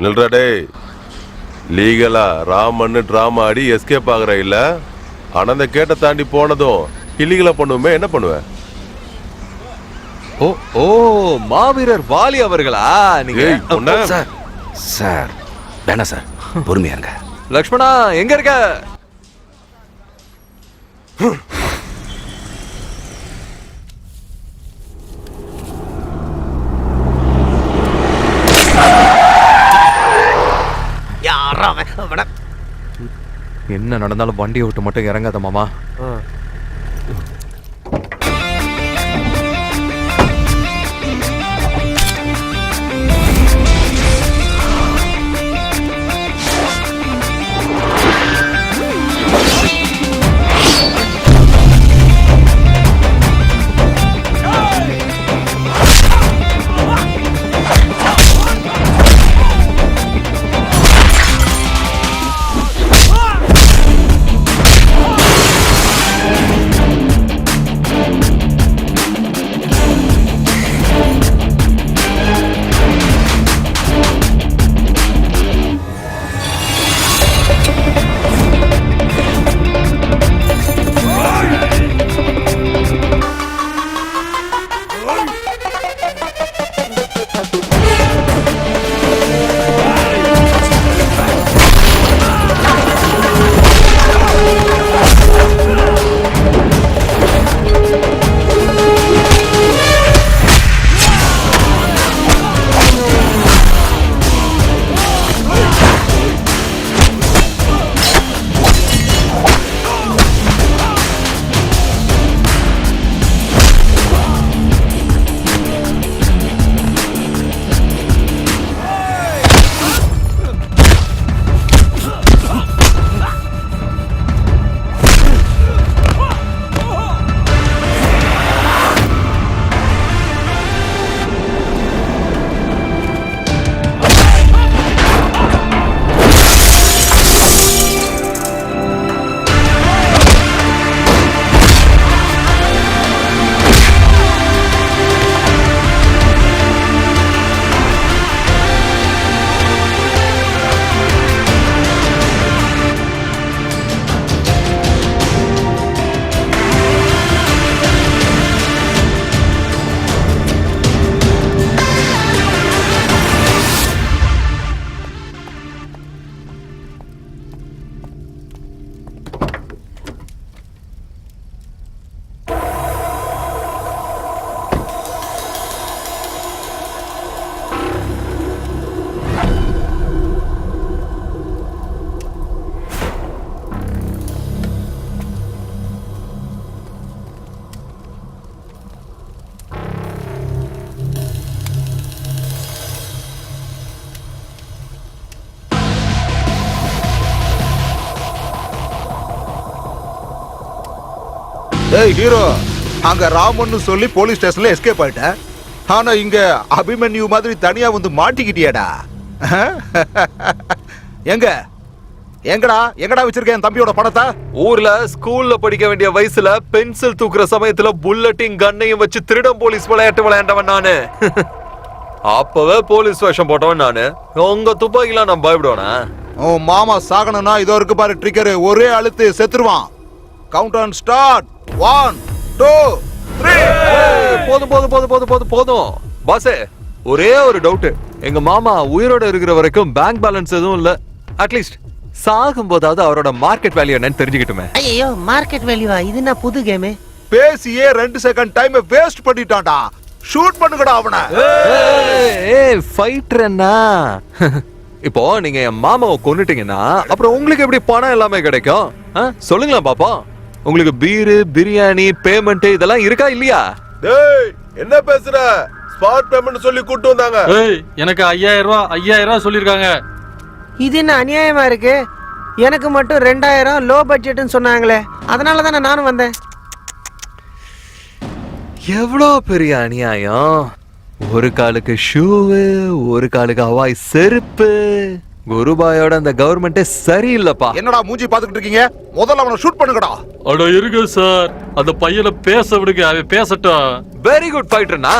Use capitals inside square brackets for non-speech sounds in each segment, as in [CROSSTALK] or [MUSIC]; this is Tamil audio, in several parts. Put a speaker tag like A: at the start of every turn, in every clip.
A: நில்றா டேய். லீகலா ராமன்னு ட்ராமா ஆடி எஸ்கேப் ஆகுற இல்ல? ஆனா அந்த கேட்ட தாண்டி போனதும் இல்லீகலா பண்ணுவோமே என்ன பண்ணுவேன்
B: ஓ ஓ மாவீரர் வாலி அவர்களா? நீங்க?
C: சார். சார் வேணாம் சார். பொறுமையா இருங்க.
B: லக்ஷ்மணா எங்க இருக்க? என்ன நடந்தாலும் வண்டியை விட்டு மட்டும் இறங்காத மாமா.
D: ஏய் ஹீரோ அங்க ராமன்னு சொல்லி போலீஸ் ஸ்டேஷன்ல எஸ்கேப் ஆயிட்ட. ஆனா இங்க அபிமன்யு மாதிரி தனியா வந்து மாட்டிக்கிட்டியாடா. [LAUGHS] எங்க? எங்கடா? எங்கடா வச்சிருக்க என் தம்பியோட பணத்தை?
B: ஊர்ல ஸ்கூல்ல படிக்க வேண்டிய வயசுல பென்சில் தூக்குற சமயத்துல புல்லட்டிங் கண்ணையும் வச்சு திருடம் போலீஸ் விளையாட்டு விளையாண்டவன் நானு. [LAUGHS] அப்பவே போலீஸ் வேஷம் போட்டவன் நானு. உங்க துப்பாக்கிலாம் நான் பயப்படுவேனா?
D: உன் மாமா சாகணும்னா இதோ இருக்கு பாரு ட்ரிக்கர் ஒரே அழுத்து செத்துருவான். Count on start one two three
B: போதும் போதும் போதும் போதும் போதும் போதும். பாசே ஒரே ஒரு டவுட் எங்க மாமா உயிரோட இருக்கிற வரைக்கும் பேங்க் பேலன்ஸ் எதுவும் இல்ல. அட்லீஸ்ட் சாகும் போதாவது அவரோட மார்க்கெட் வேல்யூ என்னன்னு தெரிஞ்சுக்கிட்டுமே.
E: ஐயோ மார்க்கெட் வேல்யூவா இது என்ன புது கேமு
D: பேசியே ரெண்டு செகண்ட் டைம் வேஸ்ட் பண்ணிட்டான்டா. ஷூட் பண்ணுங்கடா அவனை.
B: ஏய் ஃபைட்டர்னா இப்போ நீங்க என் மாமாவை கொன்னுட்டீங்கன்னா அப்புறம் உங்களுக்கு எப்படி பணம் எல்லாமே கிடைக்கும்? ஆ? சொல்லுங்களேன் பாப்போம் உங்களுக்கு பீரு பிரியாணி பேமெண்ட் இதெல்லாம் இருக்கா இல்லையா?
A: டேய் என்ன பேசுற? ஸ்பாட் பேமெண்ட் சொல்லி கூட்டு வந்தாங்க.
F: ஏய் எனக்கு ஐயாயிரம் ரூபா ஐயாயிரம் ரூபா சொல்லியிருக்காங்க
E: இது என்ன அநியாயமா இருக்கு? எனக்கு மட்டும் ரெண்டாயிரம் லோ பட்ஜெட்னு சொன்னாங்களே. அதனால தானே நானும் வந்தேன்.
B: எவ்வளோ பெரிய அநியாயம்? ஒரு காலுக்கு ஷூவு ஒரு காலுக்கு ஹவாய் செருப்பு. குருபாயோட அந்த கவர்மெண்டே சரியில்லைப்பா.
D: என்னடா மூஞ்சி பாத்துக்கிட்டு இருக்கீங்க? முதல்ல அவனை ஷூட் பண்ணுங்கடா.
F: அட இருக்கு சார். அந்த பையனை பேச விடுங்க. அவன் பேசட்டும்.
B: வெரி குட் ஃபைட்டர்னா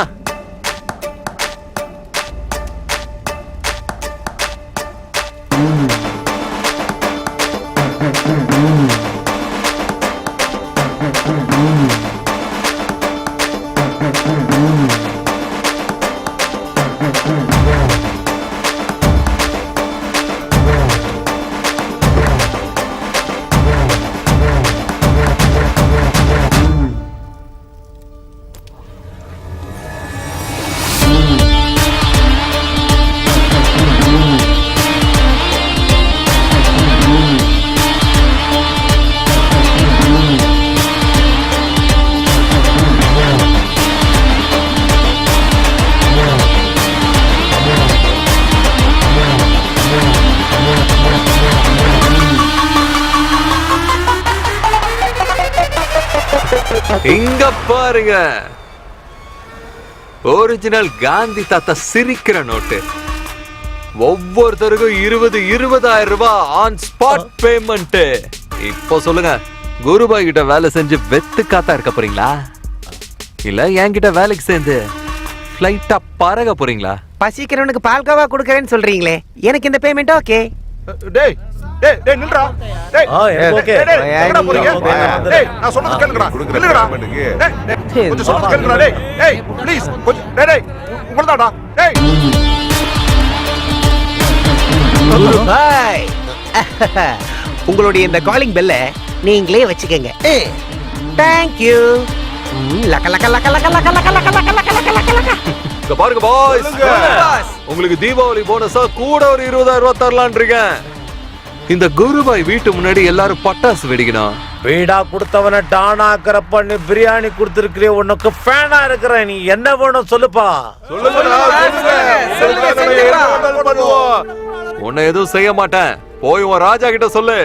B: இங்க பாருங்க. ஒரிஜினல் காந்தி தாத்தா சிரிக்கிற நோட்டு. ஒவ்வொருத்தருக்கும் இருபது இருபதாயிரம் ரூபாய் ஆன் ஸ்பாட் பேமெண்ட் இப்போ சொல்லுங்க குருபாய் கிட்ட வேலை செஞ்சு வெத்து காத்தா இருக்க போறீங்களா? இல்ல என்கிட்ட வேலைக்கு சேர்ந்து ஃப்ளைட்டா பறக போறீங்களா?
E: பசிக்கிறவனுக்கு பால்கோவா கொடுக்கறேன்னு சொல்றீங்களே எனக்கு இந்த பேமெண்ட் ஓகே
D: டேய் டேய் டேய் நில்றா டேய்
G: ஆ, ஓகே.
D: எங்கடா போறீங்க டேய் நான் சொல்றது கேளுங்கடா நில்லுங்கடா. டேய் கொஞ்சம் சொல்றது கேளுங்கடா டேய் டேய் ப்ளீஸ் கொஞ்சம் டேய் டேய் உங்களதாடா டேய்
E: பாய் உங்களுடைய இந்த காலிங் பெல்ல நீங்களே வச்சுக்கோங்க தேங்க்யூ லக்க லக்க லக்க லக்க லக்க லக்க லக்க லக்க லக்க லக்க லக்க லக்க
B: இங்க பாருங்க பாய்ஸ் உங்களுக்கு தீபாவளி போனஸா கூட ஒரு இருபதாயிரம் ரூபாய் தரலான் இருக்கேன். இந்த குருபாய் வீட்டு முன்னாடி எல்லாரும் பட்டாசு வெடிக்கணும்.
G: வீடா கொடுத்தவன டான் ஆக்குறப்ப நீ பிரியாணி கொடுத்துருக்கிறிய உனக்கு ஃபேனா இருக்கிற நீ என்ன வேணும் சொல்லுப்பா.
B: உன்னை எதுவும் செய்ய மாட்டேன். போய் உன் ராஜா கிட்ட சொல்லு.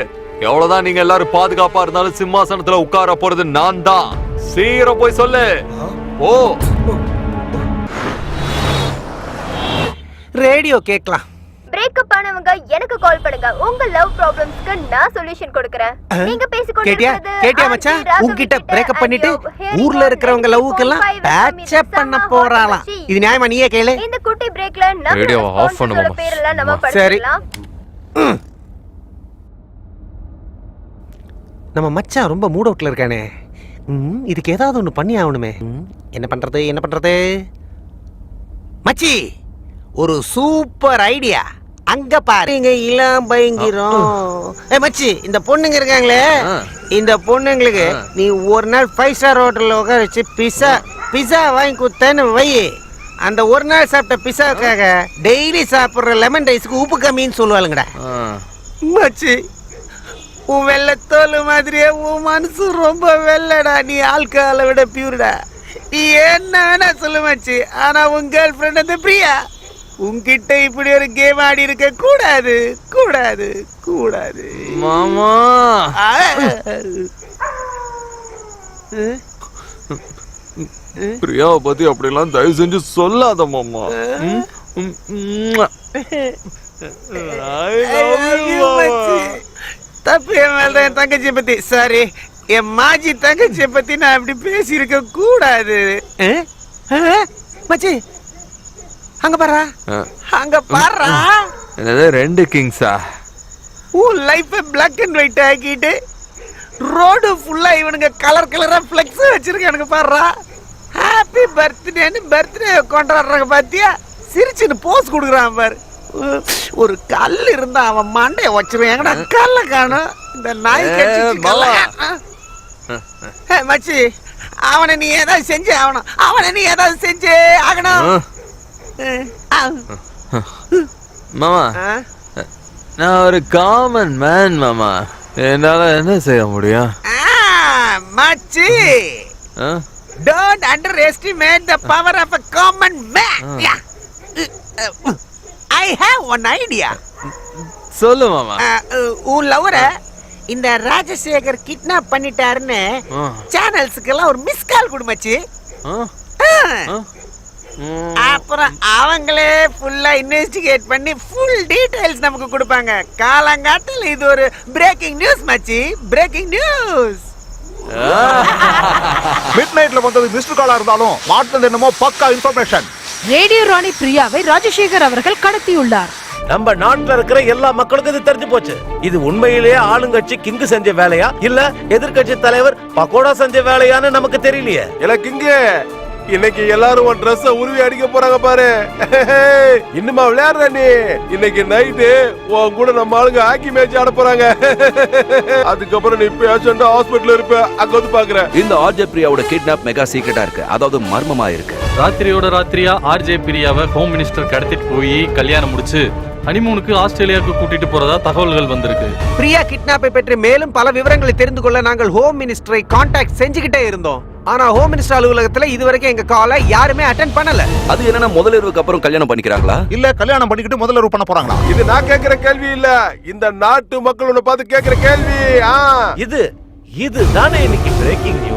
B: எவ்வளவுதான் நீங்க எல்லாரும் பாதுகாப்பா இருந்தாலும் சிம்மாசனத்துல உட்கார போறது நான் தான் சீக்கிரம் போய் சொல்லு. ஓ
E: ரேடியோ கேட்கலாம்.
H: பிரேக்கப் ஆனவங்க எனக்கு கால் பண்ணுங்க. உங்க லவ் ப்ராப்ளம்ஸ்க்கு நான் சொல்யூஷன் கொடுக்கறேன். நீங்க பேசிக்கொண்டு
E: கேட்டியா? கேட்டியா மச்சான்? உன்கிட்ட
H: கிட்ட
E: பிரேக்கப் பண்ணிட்டு ஊர்ல இருக்கிறவங்க
H: ready
E: லவ்வுக்கு எல்லாம்
H: for five
E: பேட்சப்
H: minutes.
E: பண்ண போறாளாம். இது நியாயமா நீயே கேளு?
H: இந்த குட்டி பிரேக்ல நம்ம
B: Radio off
H: sponsors
B: பண்ணு
H: ஓட
B: மாமா.
H: பேரெல்லாம் நம்ம
E: நம்ம மச்சான் ரொம்ப மூட் அவுட்ல இருக்கானே. ம், இதுக்கு ஏதாவது ஒண்ணு பண்ணி ஆகணுமே. என்ன பண்றது என்ன பண்றது? மச்சி! ஒரு சூப்பர் ஐடியா. அங்க பாரு. இங்க இளம் பயங்கிரும். ஏ மச்சி இந்த பொண்ணுங்க இருக்காங்களே. இந்த பொண்ணுங்களுக்கு. நீ ஒரு நாள் ஃபைவ் ஸ்டார் ஹோட்டல்ல உட்கார வச்சு பிஸா பிஸா வாங்கி கொடுத்தேன்னு வை. அந்த ஒரு நாள் சாப்பிட்ட பிஸாவுக்காக டெய்லி சாப்பிடுற லெமன் ரைஸ்க்கு உப்பு கம்மின்னு சொல்லுவாளுங்கடா. மச்சி உன் வெள்ளத்தோல் மாதிரியே உன் மனசு ரொம்ப வெள்ளடா. நீ ஆல்கஹாலை விட பியூர்டா நீ என்ன வேணா சொல்லு மச்சி? ஆனா உன் கேர்ள் ஃப்ரெண்ட் அந்த பிரியா? உன்கிட்ட இப்படி ஒரு கேம் ஆடி இருக்க கூடாது கூடாது கூடாது.
B: மாமா. பிரியாவை பத்தி அப்படிலாம் தயவு செஞ்சு சொல்லாத மாமா.
E: தப்பு என் மேல தான் என் தங்கச்சியை பத்தி. சாரி என் மாஜி தங்கச்சியை பத்தி நான் இப்படி பேசியிருக்க கூடாது? மச்சி அங்க பாரா. அங்க பாரா.
B: என்னது ரெண்டு கிங்ஸா?
E: உன் லைஃப் பிளாக் அண்ட் ஒயிட் ஆக்கிட்டு ரோடு ஃபுல்லா இவனுங்க கலர் கலரா ஃப்ளெக்ஸ் வச்சிருக்கானுங்க பாருடா ஹாப்பி பர்த்டேன்னு பர்த்டே கொண்டாடுறாங்க பாத்தியா? சிரிச்சுன்னு போஸ் கொடுக்குறான் பாரு. ஒரு கல் இருந்தா அவன் மண்டைய வச்சிருவான் எங்கடா கல்ல காணும்? இந்த நாய் கட்சி மச்சி அவனை நீ ஏதாவது செஞ்சே ஆகணும். அவனை நீ ஏதாவது செஞ்சே ஆகணும்.
B: மாமா? நான் ஒரு காமன் மேன் மாமா என்னால என்ன செய்ய முடியும்
E: மச்சி
B: ஆ?
E: Don't underestimate the power of a common man. Yeah. I have one idea.
B: சொல்லு மாமா
E: Uh, uh, உன் லவர இந்த ராஜசேகர் கிட்னாப் பண்ணிட்டாருன்னு. சேனல்ஸுக்கு எல்லாம் ஒரு மிஸ் கால் கொடுமச்சு?
B: ஆ? ம்.
E: அப்புறம் அவங்களே ஃபுல்லா இன்வெஸ்டிகேட் பண்ணி ஃபுல் டீடைல்ஸ் நமக்கு கொடுப்பாங்க. காலங்காட்டில் இது ஒரு பிரேக்கிங் நியூஸ் மச்சி. பிரேக்கிங் நியூஸ்
D: மிட் நைட்ல வந்தது மிஸ்டர் காலா இருந்தாலும் மாட்டினது என்னமோ பக்கா இன்ஃபர்மேஷன்
I: ரேடியோ ராணி பிரியாவை ராஜசேகர் அவர்கள் கடத்தியுள்ளார்.
G: நம்ம நாட்டுல இருக்கிற எல்லா மக்களுக்கும் இது தெரிஞ்சு போச்சு. இது உண்மையிலேயே ஆளுங்கட்சி கிங்கு செஞ்ச வேலையா? இல்ல எதிர்க்கட்சி தலைவர் பக்கோடா செஞ்ச வேலையான்னு நமக்கு தெரியலையே.
A: எனக்கு இங்க இன்னைக்கு எல்லாரும் உன் ட்ரெஸ்ஸ உருவி அடிக்க போறாங்க பாரு. இன்னுமா விளையாடுற நீ? இன்னைக்கு நைட்டு உன் கூட நம்ம ஆளுங்க ஹாக்கி மேட்ச் ஆட போறாங்க. அதுக்கப்புறம் நீ பேஷண்ட் ஹாஸ்பிட்டல் இருப்ப அங்க வந்து பாக்குற
C: இந்த ஆர்ஜே பிரியாவோட கிட்னாப் மெகா சீக்கிரட்டா இருக்கு. அதாவது மர்மமா இருக்கு
F: ராத்திரியோட ராத்திரியா ஆர்ஜே பிரியாவை ஹோம் மினிஸ்டர் கடத்திட்டு போய் கல்யாணம் முடிச்சு ஹனிமூனுக்கு ஆஸ்திரேலியாவுக்கு கூட்டிட்டு போறதா தகவல்கள் வந்திருக்கு.
E: பிரியா கிட்னாப்பை பற்றி மேலும் பல விவரங்களை தெரிந்து கொள்ள நாங்கள் ஹோம் மினிஸ்டரை காண்டாக்ட் செஞ்சுக்கிட்டே இருந்தோம். ஆனா ஹோம் மினிஸ்டர் அலுவலகத்துல இதுவரைக்கும் எங்க காலை யாருமே அட்டென்ட் பண்ணல.
C: அது என்னன்னா முதலிரவுக்கு அப்புறம் கல்யாணம் பண்ணிக்கிறாங்களா?
D: இல்ல கல்யாணம் பண்ணிக்கிட்டு முதல்ல ரூ பண்ண போறாங்களா?
A: இது நான் கேக்குற கேள்வி இல்ல. இந்த நாட்டு மக்கள் உன்னை பார்த்து கேக்குற கேள்வி ஆ.
G: இது இது தானே இன்னைக்கு பிரேக்கிங் நியூஸ்